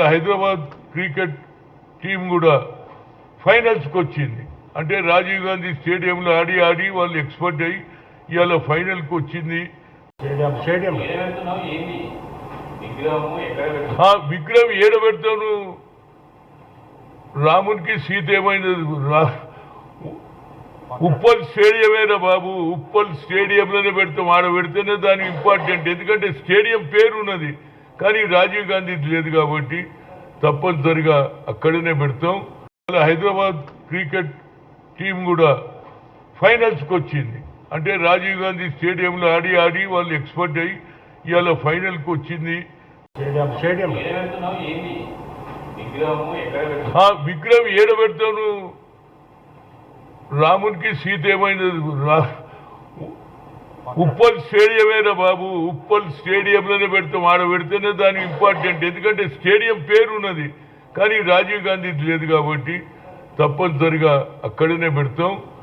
Hyderabad cricket team కూడా ఫైనల్స్కి వచ్చింది. అంటే రాజీవ్ గాంధీ స్టేడియంలో ఆడి ఆడి వాళ్ళు ఎక్స్పర్ట్ అయ్యి ఇవాళ ఫైనల్కి వచ్చింది. స్టేడియం విగ్రహం ఏడ పెడతాను రామునికి సీత ఏమైనది రా- ఉప్పల్ స్టేడియమేనా బాబు? ఉప్పల్ స్టేడియంలోనే పెడతాం. ఆడ పెడితేనే దాని ఇంపార్టెంట్ ఎందుకంటే స్టేడియం పేరు ఉన్నది కానీ రాజీవ్ గాంధీ లేదు కాబట్టి తప్పనిసరిగా అక్కడనే పెడతాం. హైదరాబాద్ క్రికెట్ టీం కూడా ఫైనల్స్కి వచ్చింది. అంటే రాజీవ్ గాంధీ స్టేడియంలో ఆడి ఆడి వాళ్ళు ఎక్స్పర్ట్ అయ్యి ఇవాళ ఫైనల్కి వచ్చింది. స్టేడియం విగ్రహం ఏడ పెడతాను రామునికి సీత ఏమైనది రా- ఉప్పల్ స్టేడియమేనా బాబు? ఉప్పల్ స్టేడియంలోనే పెడతాం. ఆడ పెడితేనే దానికి ఇంపార్టెంట్ ఎందుకంటే స్టేడియం పేరు ఉన్నది కానీ రాజీవ్ గాంధీ లేదు కాబట్టి తప్పనిసరిగా అక్కడనే పెడతాం.